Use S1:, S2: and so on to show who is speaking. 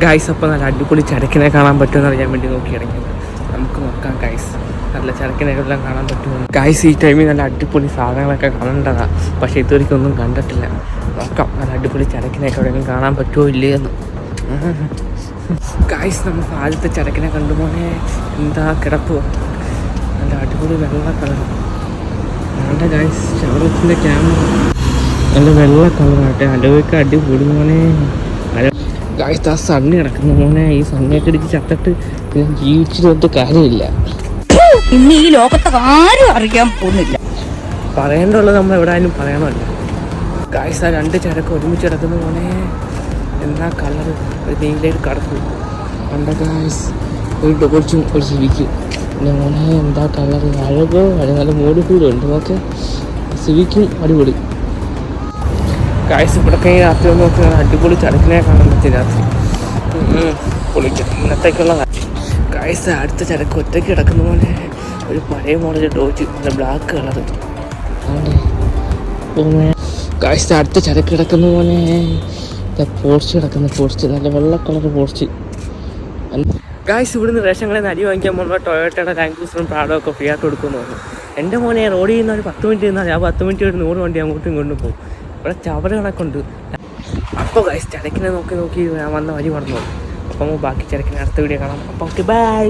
S1: Guys അപ്പോൾ നല്ല അടിപൊളി ചരക്കിനെ കാണാൻ പറ്റുമെന്ന് അറിയാൻ വേണ്ടി നോക്കി ഇറങ്ങിയത് നമുക്ക് നോക്കാം ഗൈസ് നല്ല ചരക്കിനെല്ലാം കാണാൻ പറ്റുമോ ഗൈസ് ഈ ടൈമിൽ നല്ല അടിപൊളി സാധനങ്ങളൊക്കെ കാണേണ്ടതാണ് പക്ഷേ ഇതുവരെയ്ക്കും ഒന്നും കണ്ടിട്ടില്ല. നോക്കാം നല്ല അടിപൊളി ചരക്കിനെയൊക്കെ എവിടെയെങ്കിലും കാണാൻ പറ്റുമോ ഇല്ലയെന്ന് ഗൈസ് നമുക്ക് ആദ്യത്തെ ചരക്കിനെ കണ്ടുപോലെ എന്താ കിടപ്പ്? നല്ല അടിപൊളി വെള്ള കളർ നല്ല ഗൈസ് ഷവർത്തിന്റെ ക്യാമറ നല്ല വെള്ള കളറാട്ടെ അലോയ്ക്ക് അടിപൊളി മോനെ. ഗായ്സ് ആ സണ്ണി കിടക്കുന്ന. മോനെ ഈ സണ്ണിയൊക്കെ ഇടിച്ച് ചത്തിട്ട് ഞാൻ ജീവിച്ചിട്ട് കാര്യമില്ല.
S2: ഇന്ന് ഈ ലോകത്ത് ആരും അറിയാൻ പോകുന്നില്ല.
S1: പറയേണ്ടുള്ളത് നമ്മൾ എവിടെയാലും പറയണമല്ല. ഗായ്സ് ആ രണ്ട് ചരക്ക് ഒരുമിച്ച് കിടക്കുന്ന മോനെ. എന്താ കളർ ഒരു നീലയിൽ കടക്കും കണ്ട ഗായ്സ് ഒരു ഡോൾച്ചും ഒരു സിവിക്കും. പിന്നെ മോനെ എന്താ കളർ അഴകോ അഴക് നല്ല മൂടി കൂടെ ഉണ്ട്. നോക്ക്. സിവിക്കും അടിപൊളി. കഴിഞ്ഞ രാത്രി ഒന്ന് നോക്കി അടിപൊളി ചടക്കിനെ കാണാൻ പറ്റി രാത്രി. പൊളിക്കും. ഇന്നത്തേക്കുള്ള ഗായ്സ് അടുത്ത ചടക്ക് ഒറ്റയ്ക്ക് കിടക്കുന്ന പോലെ ഒരു പഴയ മോഡൽ ഡോജ് നല്ല ബ്ലാക്ക് കളർ ഗായ്സ് അടുത്ത ചടക്ക് കിടക്കുന്ന പോലെ പോസ്റ്റ് കിടക്കുന്ന പോസ്റ്റ് നല്ല വെള്ള കളർ പോസ്റ്റ് ഗായ്സ് ഇവിടുന്ന് റേഷൻ കടയിൽ അരി വാങ്ങിക്കാൻ പോകുമ്പോൾ ടൊയോട്ടയുടെ ലാൻഡ് ക്രൂസറും പ്രാഡോ ഒക്കെ ഫ്രീ ആയിട്ട് കൊടുക്കുന്നു എന്റെ മോനെ റോഡിൽ നിന്ന് ഒരു പത്ത് മിനിറ്റ് നിന്നാൽ ആ പത്ത് മിനിറ്റ് ഒരു നൂറ് വണ്ടി അങ്ങോട്ടും ഇങ്ങോട്ടും പോകും. ഇവിടെ ചവറ് കണക്കുണ്ട് അപ്പോൾ ഗൈസ് ചരക്കിനെ നോക്കി നോക്കി ഞാൻ വന്ന വഴി പറഞ്ഞു അപ്പം ബാക്കി ചരക്കിനെ അടുത്ത വീഡിയോ കാണാം. അപ്പോൾ ഓക്കെ ബൈ